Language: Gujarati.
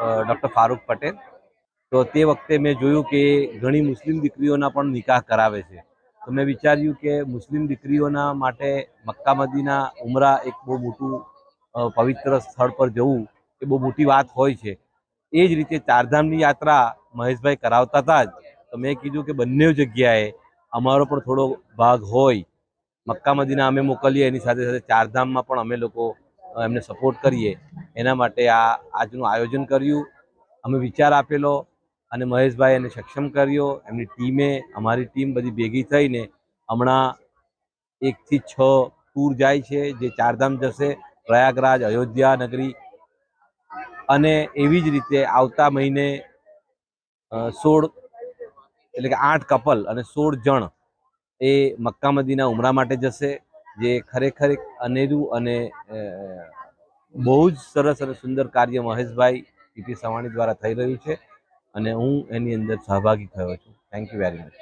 ડૉક્ટર ફારૂક પટેલ. તો તે વખતે મેં જોયું કે ઘણી મુસ્લિમ દીકરીઓના પણ નિકાહ કરાવે છે. તો મેં વિચાર્યું કે મુસ્લિમ દીકરીઓના માટે મક્કા મદીના ઉમરા એક બહુ મોટું પવિત્ર સ્થળ પર જવું એ બહુ મોટી વાત હોય છે. એ જ રીતે ચારધામની યાત્રા મહેશભાઈ કરાવતા હતા જ. તો મેં કીધું કે બંને જગ્યાએ અમારો પણ થોડો ભાગ હોય. મક્કા મદીના અમે મોકલીએ, એની સાથે સાથે ચારધામમાં પણ અમે લોકો એમને સપોર્ટ કરીએ. એના માટે આ આજનું આયોજન કર્યું. અમે વિચાર આપેલો અને મહેશભાઈ એને સક્ષમ કર્યો. એમની ટીમે, અમારી ટીમ બધી ભેગી થઈને હમણાં એકથી છ ટૂર જાય છે, જે ચારધામ જશે, પ્રયાગરાજ, અયોધ્યા, નગરી. અને એવી જ રીતે આવતા મહિને સોળ એટલે કે આઠ કપલ અને સોળ જણ એ મક્કા મદીના ઉમરા માટે જશે, જે ખરેખર અનેરું અને બહુ જ સરસ અને સુંદર કાર્ય મહેશભાઈ પીપી સવાણી દ્વારા થઈ રહ્યું છે અને હું એની અંદર સહભાગી થયો છું. Thank you very much